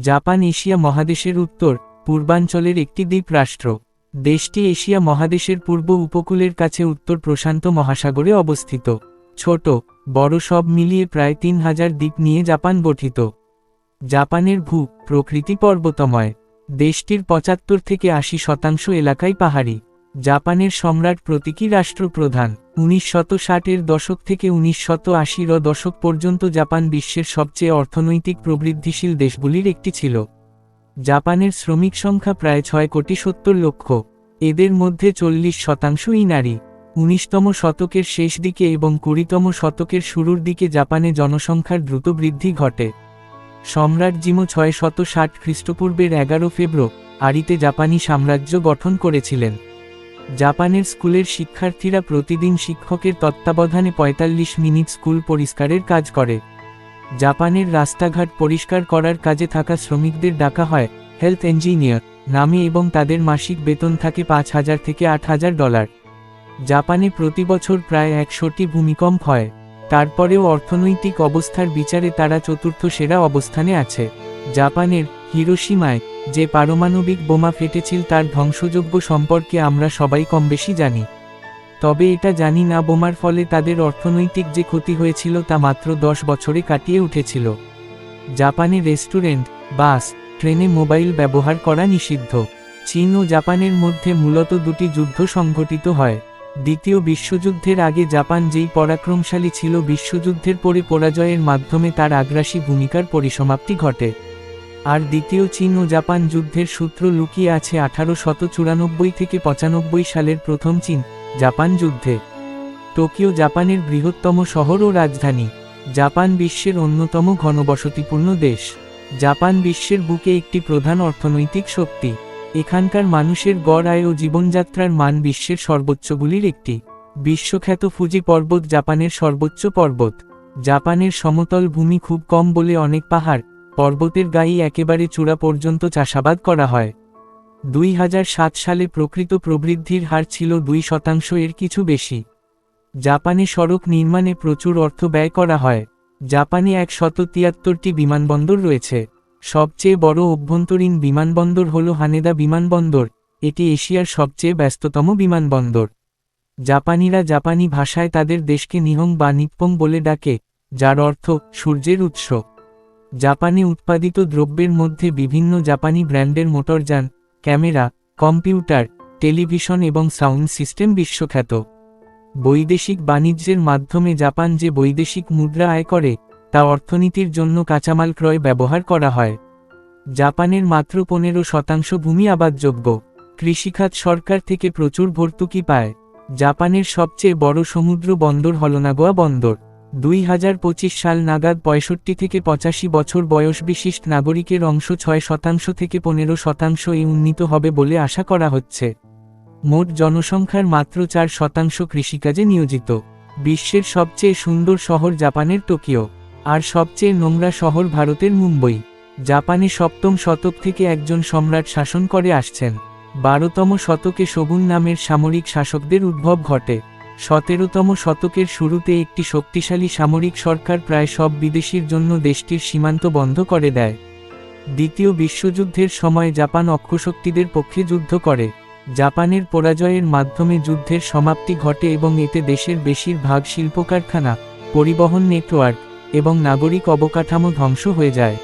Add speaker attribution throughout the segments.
Speaker 1: Japan Asia মহাদেশের উত্তর, পূর্বাঞ্চলের একটি দ্বীপ রাষ্ট্র। দেশটি এশিয়া মহাদেশের পূর্ব উপকূলের কাছে উত্তর প্রশান্ত মহাসাগরে অবস্থিত। ছোট, বড় সব মিলিয়ে প্রায় তিন হাজার দ্বীপ নিয়ে জাপান গঠিত। জাপানের ভূ প্রকৃতি পর্বতময়। দেশটির পঁচাত্তর থেকে আশি শতাংশ এলাকাই পাহাড়ি। জাপানের সম্রাট প্রতীকী রাষ্ট্রপ্রধান উনিশ শত ষাটের দশক থেকে উনিশ শত আশির দশক পর্যন্ত জাপান বিশ্বের সবচেয়ে অর্থনৈতিক প্রবৃদ্ধিশীল দেশগুলির একটি ছিল। জাপানের শ্রমিক সংখ্যা প্রায় ছয় কোটি সত্তর লক্ষ। এদের মধ্যে চল্লিশ শতাংশই নারী। উনিশতম শতকের শেষ দিকে এবং কুড়িতম শতকের শুরুর দিকে জাপানে জনসংখ্যার দ্রুত বৃদ্ধি ঘটে। সম্রাট জিমো ছয় শত ষাট খ্রিস্টপূর্বের এগারো ফেব্রুয়ারি, আরিতে জাপানি সাম্রাজ্য গঠন করেছিলেন। জাপানের স্কুলের শিক্ষার্থীরা প্রতিদিন শিক্ষকের তত্ত্বাবধানে ৪৫ মিনিট স্কুল পরিষ্কারের কাজ করে। জাপানের রাস্তাঘাট পরিষ্কার করার কাজে থাকা শ্রমিকদের ডাকা হয়, হেলথ ইঞ্জিনিয়ার, নামে এবং তাদের মাসিক বেতন থাকে পাঁচ হাজার থেকে আট হাজার ডলার। জাপানে প্রতি বছর প্রায় একশোটি ভূমিকম্প হয়। তারপরেও অর্থনৈতিক অবস্থার বিচারে তারা চতুর্থ সেরা অবস্থানে আছে। জাপানের হিরোসীমায় যে পারমাণবিক বোমা ফেটেছিল তার ধ্বংসযোগ্য সম্পর্কে আমরা সবাই কম বেশি জানি। তবে এটা জানি না বোমার ফলে তাদের অর্থনৈতিক যে ক্ষতি হয়েছিল তা মাত্র দশ বছরে কাটিয়ে উঠেছিল। জাপানে রেস্টুরেন্ট, বাস, ট্রেনে মোবাইল ব্যবহার করা নিষিদ্ধ। চীন ও জাপানের মধ্যে মূলত দুটি যুদ্ধ সংঘটিত হয়। দ্বিতীয় বিশ্বযুদ্ধের আগে জাপান যেই পরাক্রমশালী ছিল বিশ্বযুদ্ধের পরে পরাজয়ের মাধ্যমে তার আগ্রাসী ভূমিকার পরিসমাপ্তি ঘটে। আর দ্বিতীয় চীন ও জাপান যুদ্ধের সূত্র লুকিয়ে আছে আঠারো শত চুরানব্বই থেকে পঁচানব্বই সালের প্রথম চীন, জাপান যুদ্ধে। টোকিও জাপানের বৃহত্তম শহর ও রাজধানী। জাপান বিশ্বের অন্যতম ঘনবসতিপূর্ণ দেশ। জাপান বিশ্বের বুকে একটি প্রধান অর্থনৈতিক শক্তি। এখানকার মানুষের গড় আয় ও জীবনযাত্রার মান বিশ্বের সর্বোচ্চগুলির একটি। বিশ্বখ্যাত ফুজি পর্বত জাপানের সর্বোচ্চ পর্বত। জাপানের সমতল ভূমি খুব কম বলে অনেক পাহাড় পর্বতের গায়ে একেবারে চূড়া পর্যন্ত চাষাবাদ করা হয়। দুই হাজার সাত সালে প্রকৃত প্রবৃদ্ধির হার ছিল দুই শতাংশ এর কিছু বেশি। জাপানে সড়ক নির্মাণে প্রচুর অর্থ ব্যয় করা হয়। জাপানে এক শত তিয়াত্তরটি বিমানবন্দর রয়েছে। সবচেয়ে বড় অভ্যন্তরীণ বিমানবন্দর হল হানেদা বিমানবন্দর। এটি এশিয়ার সবচেয়ে ব্যস্ততম বিমানবন্দর। জাপানিরা জাপানি ভাষায় তাদের দেশকে নিহং বা নিপ্পং বলে ডাকে, যার অর্থ সূর্যের উৎস। জাপানে উৎপাদিত দ্রব্যের মধ্যে বিভিন্ন জাপানি ব্র্যান্ডের মোটরযান, ক্যামেরা, কম্পিউটার, টেলিভিশন এবং সাউন্ড সিস্টেম বিশ্বখ্যাত। বৈদেশিক বাণিজ্যের মাধ্যমে জাপান যে বৈদেশিক মুদ্রা আয় করে, তা অর্থনীতির জন্য কাঁচামাল ক্রয় ব্যবহার করা হয়। জাপানের মাত্র পনেরো শতাংশ ভূমি আবাদযোগ্য। কৃষিখাত সরকার থেকে প্রচুর ভর্তুকি পায়। জাপানের সবচেয়ে বড় সমুদ্র বন্দর হলনাগোয়া বন্দর। দুই হাজার পঁচিশ সাল নাগাদ পঁয়ষট্টি থেকে পঁচাশি বছর বয়স বিশিষ্ট নাগরিকের অংশ ছয় শতাংশ থেকে পনেরো শতাংশ এ উন্নীত হবে বলে আশা করা হচ্ছে। মোট জনসংখ্যার মাত্র চার শতাংশ কৃষিকাজে নিয়োজিত। বিশ্বের সবচেয়ে সুন্দর শহর জাপানের টোকিও, আর সবচেয়ে নোংরা শহর ভারতের মুম্বই। জাপানে সপ্তম শতক থেকে একজন সম্রাট শাসন করে আসছেন। বারোতম শতকে শগুন নামের সামরিক শাসকদের উদ্ভব ঘটে। সতেরোতম শতকের শুরুতে একটি শক্তিশালী সামরিক সরকার প্রায় সব বিদেশির জন্য দেশটির সীমান্ত বন্ধ করে দেয়। দ্বিতীয় বিশ্বযুদ্ধের সময় জাপান অক্ষশক্তিদের পক্ষে যুদ্ধ করে। জাপানের পরাজয়ের মাধ্যমে যুদ্ধের সমাপ্তি ঘটে এবং এতে দেশের বেশিরভাগ শিল্প কারখানা পরিবহন নেটওয়ার্ক এবং নাগরিক অবকাঠামো ধ্বংস হয়ে যায়।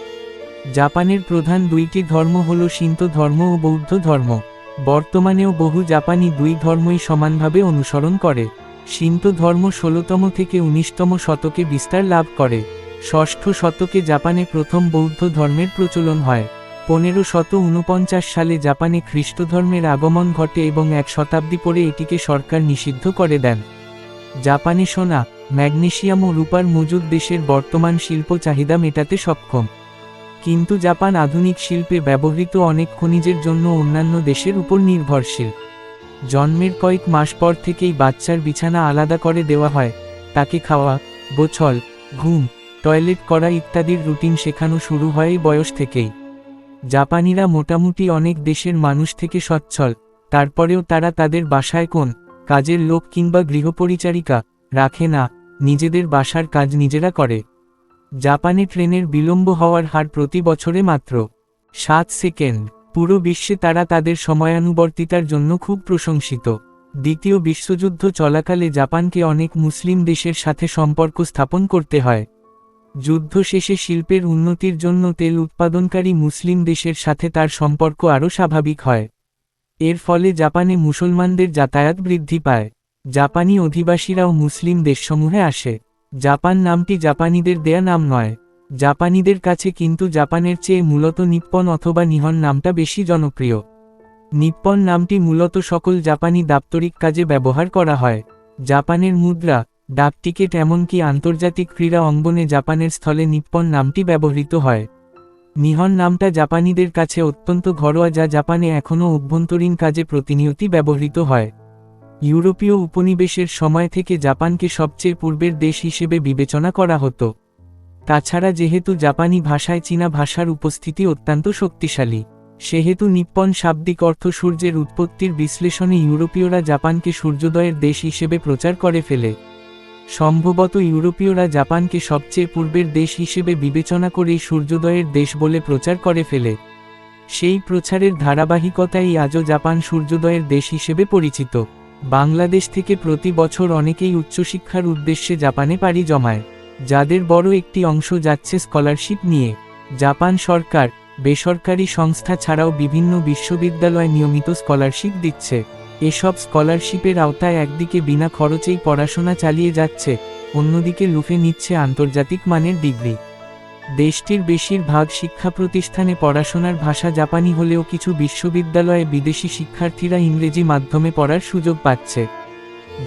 Speaker 1: জাপানের প্রধান দুইটি ধর্ম হল সিন্ত ধর্ম ও বৌদ্ধ ধর্ম। বর্তমানেও বহু জাপানি দুই ধর্মই সমানভাবে অনুসরণ করে। সিন্ত ধর্ম ষোলতম থেকে উনিশতম শতকে বিস্তার লাভ করে। ষষ্ঠ শতকে জাপানে প্রথম বৌদ্ধ ধর্মের প্রচলন হয়। পনেরো শত উনপঞ্চাশ সালে জাপানে খ্রিস্ট ধর্মের আগমন ঘটে এবং এক শতাব্দী পরে এটিকে সরকার নিষিদ্ধ করে দেন। জাপানে সোনা, ম্যাগনেশিয়াম ও রূপার মজুদ দেশের বর্তমান শিল্প চাহিদা মেটাতে সক্ষম। কিন্তু জাপান আধুনিক শিল্পে ব্যবহৃত অনেক খনিজের জন্য অন্যান্য দেশের উপর নির্ভরশীল। জন্মের কয়েক মাস পর থেকেই বাচ্চার বিছানা আলাদা করে দেওয়া হয়, তাকে খাওয়া গোছল ঘুম, টয়লেট করা ইত্যাদির রুটিন শেখানো শুরু হয় বয়স থেকেই। জাপানিরা মোটামুটি অনেক দেশের মানুষ থেকে সচ্ছল, তারপরেও তারা তাদের বাসায় কোন কাজের লোক কিংবা গৃহপরিচারিকা রাখে না, নিজেদের বাসার কাজ নিজেরা করে। জাপানে ট্রেনের বিলম্ব হওয়ার হার প্রতি বছরে মাত্র সাত সেকেন্ড। পুরো বিশ্বে তারা তাদের সময়ানুবর্তিতার জন্য খুব প্রশংসিত। দ্বিতীয় বিশ্বযুদ্ধ চলাকালে জাপানকে অনেক মুসলিম দেশের সাথে সম্পর্ক স্থাপন করতে হয়। যুদ্ধ শেষে শিল্পের উন্নতির জন্য তেল উৎপাদনকারী মুসলিম দেশের সাথে তার সম্পর্ক আরও স্বাভাবিক হয়। এর ফলে জাপানে মুসলমানদের যাতায়াত বৃদ্ধি পায়। জাপানি অধিবাসীরাও মুসলিম দেশসমূহে আসে। জাপান নামটি জাপানিদের দেয়া নাম নয়। জাপানিদের কাছে কিন্তু জাপানের চেয়ে মূলত নিপ্পন অথবা নিহন নামটা বেশি জনপ্রিয়। নিপ্পন নামটি মূলত সকল জাপানি দাপ্তরিক কাজে ব্যবহার করা হয়। জাপানের মুদ্রা, ডাক টিকিট এমনকি আন্তর্জাতিক ক্রীড়া অঙ্গনে জাপানের স্থলে নিপ্পন নামটি ব্যবহৃত হয়। নিহন নামটা জাপানিদের কাছে অত্যন্ত ঘরোয়া যা জাপানে এখনও অভ্যন্তরীণ কাজে প্রতিনিয়তি ব্যবহৃত হয়। ইউরোপীয় উপনিবেশের সময় থেকে জাপানকে সবচেয়ে পূর্বের দেশ হিসেবে বিবেচনা করা হতো। তাছাড়া যেহেতু জাপানি ভাষায় চীনা ভাষার উপস্থিতি অত্যন্ত শক্তিশালী, সেহেতু নিপ্পন শাব্দিক অর্থ সূর্যের উৎপত্তির বিশ্লেষণে ইউরোপীয়রা জাপানকে সূর্যোদয়ের দেশ হিসেবে প্রচার করে ফেলে। সম্ভবত ইউরোপীয়রা জাপানকে সবচেয়ে পূর্বের দেশ হিসেবে বিবেচনা করেই সূর্যোদয়ের দেশ বলে প্রচার করে ফেলে। সেই প্রচারের ধারাবাহিকতাই আজও জাপান সূর্যোদয়ের দেশ হিসেবে পরিচিত। বাংলাদেশ থেকে প্রতি বছর অনেকেই উচ্চশিক্ষার উদ্দেশ্যে জাপানে পাড়ি জমায়। যাদের বড় একটি অংশ যাচ্ছে স্কলারশিপ নিয়ে। জাপান সরকার, বেসরকারি সংস্থা ছাড়াও বিভিন্ন বিশ্ববিদ্যালয় নিয়মিত স্কলারশিপ দিচ্ছে। এসব স্কলারশিপের আওতায় একদিকে বিনা খরচেই পড়াশোনা চালিয়ে যাচ্ছে, অন্যদিকে লুফে নিচ্ছে আন্তর্জাতিক মানের ডিগ্রি। দেশটির বেশিরভাগ শিক্ষা প্রতিষ্ঠানে পড়াশোনার ভাষা জাপানি হলেও কিছু বিশ্ববিদ্যালয়ে বিদেশি শিক্ষার্থীরা ইংরেজি মাধ্যমে পড়ার সুযোগ পাচ্ছে।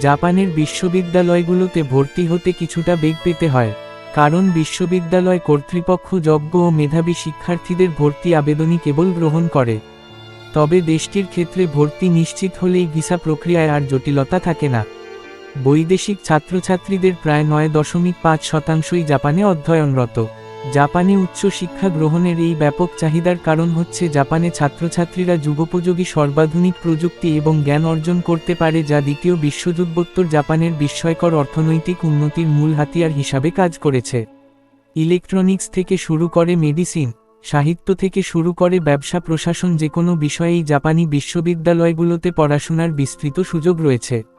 Speaker 1: জাপানের বিশ্ববিদ্যালয়গুলোতে ভর্তি হতে কিছুটা বেগ পেতে হয়, কারণ বিশ্ববিদ্যালয় কর্তৃপক্ষ যোগ্য ও মেধাবী শিক্ষার্থীদের ভর্তি আবেদনই কেবল গ্রহণ করে। তবে দেশটির ক্ষেত্রে ভর্তি নিশ্চিত হলেই ভিসা প্রক্রিয়ায় আর জটিলতা থাকে না। বৈদেশিক ছাত্রছাত্রীদের প্রায় নয় দশমিক পাঁচ শতাংশই জাপানে অধ্যয়নরত। জাপানে উচ্চ শিক্ষা গ্রহণের এই ব্যাপক চাহিদার কারণ হচ্ছে জাপানে ছাত্রছাত্রীরা যুগোপযোগী সর্বাধুনিক প্রযুক্তি এবং জ্ঞান অর্জন করতে পারে যা দ্বিতীয় বিশ্বযুদ্ধোত্তর জাপানের বিস্ময়কর অর্থনৈতিক উন্নতির মূল হাতিয়ার হিসাবে কাজ করেছে। ইলেকট্রনিক্স থেকে শুরু করে মেডিসিন, সাহিত্য থেকে শুরু করে ব্যবসা প্রশাসন যে কোনো বিষয়েই জাপানি বিশ্ববিদ্যালয়গুলোতে পড়াশোনার বিস্তৃত সুযোগ রয়েছে।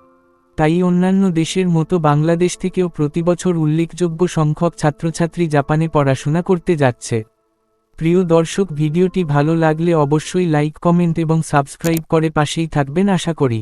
Speaker 1: তাই অন্যান্য দেশের মতো বাংলাদেশ থেকেও প্রতিবছর উল্লেখযোগ্য সংখ্যক ছাত্রছাত্রী জাপানে পড়াশোনা করতে যাচ্ছে। প্রিয় দর্শক, ভিডিওটি ভালো লাগলে অবশ্যই লাইক, কমেন্ট এবং সাবস্ক্রাইব করে পাশেই থাকবেন আশা করি।